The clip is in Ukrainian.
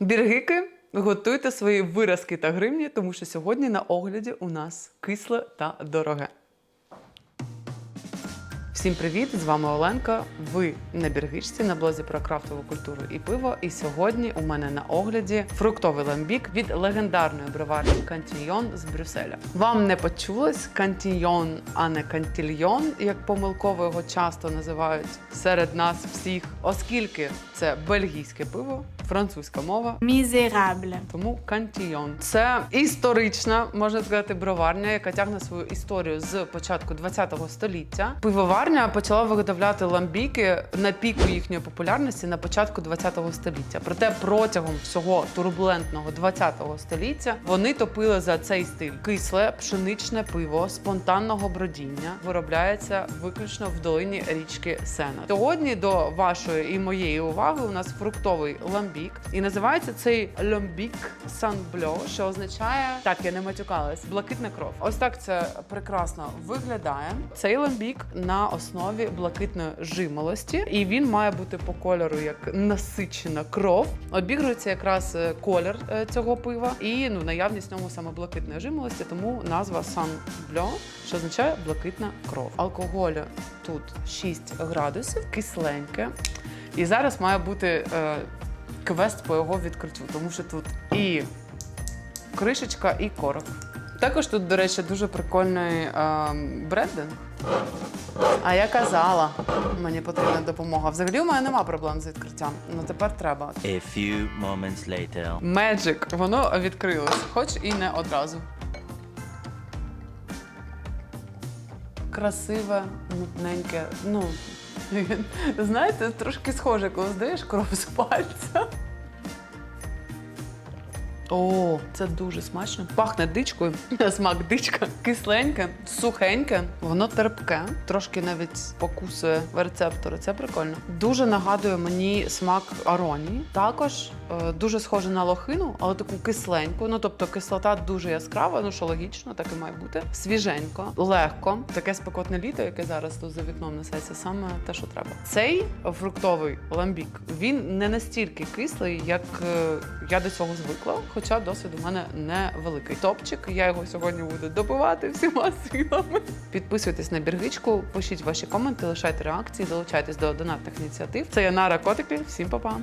Біргики, готуйте свої виразки та гривні, тому що сьогодні на огляді у нас кисле та дороге. Всім привіт! З вами Оленка. Ви на біргичці на блозі про крафтову культуру і пиво. І сьогодні у мене на огляді фруктовий ламбік від легендарної броварні Кантільйон з Брюсселя. Вам не почулось Кантільйон, а не Кантільйон, як помилково його часто називають серед нас всіх, оскільки це бельгійське пиво, французька мова. Мізерабле. Тому Кантійон. Це історична, можна сказати, броварня, яка тягне свою історію з початку ХХ століття. Пивоварня почала виготовляти ламбіки на піку їхньої популярності на початку ХХ століття. Проте протягом всього турбулентного ХХ століття вони топили за цей стиль. Кисле пшеничне пиво спонтанного бродіння виробляється виключно в долині річки Сена. Сьогодні до вашої і моєї уваги у нас фруктовий ламбік, і називається цей ламбік санбльо, що означає так, я не матюкалась, блакитна кров. Ось так це прекрасно виглядає. Цей ламбік на основі блакитної жимолості, і він має бути по кольору як насичена кров. Обігрується якраз е, колір е, цього пива і ну наявність в ньому саме блакитної жимолості, тому назва санбльо, що означає блакитна кров. Алкоголю тут 6 градусів, кисленьке. І зараз має бути е, квест по його відкриттю, тому що тут і кришечка, і корок. Також тут, до речі, дуже прикольний е, брендинг. А я казала, мені потрібна допомога. Взагалі у мене нема проблем з відкриттям. Ну тепер треба. A few moments later. Magic, воно відкрилось, хоч і не одразу. Красиве, мутненьке. Ну, знаєте, трошки схоже, коли здаєш кров з пальця. О, це дуже смачно. Пахне дичкою. Смак дичка. Кисленьке, сухеньке, воно терпке, трошки навіть покусує рецептори. Це прикольно. Дуже нагадує мені смак аронії. Також е, дуже схоже на лохину, але таку кисленьку. Ну тобто кислота дуже яскрава, ну що логічно, так і має бути. Свіженько, легко. Таке спекотне літо, яке зараз тут за вікном несеться, саме те, що треба. Цей фруктовий ламбік він не настільки кислий, як е, я до цього звикла, хоча досвід у мене невеликий. Топчик, я його сьогодні буду добивати всіма силами. Підписуйтесь на біргичку, пишіть ваші коменти, лишайте реакції, долучайтесь до донатних ініціатив. Це я Нара Котики. Всім па-па!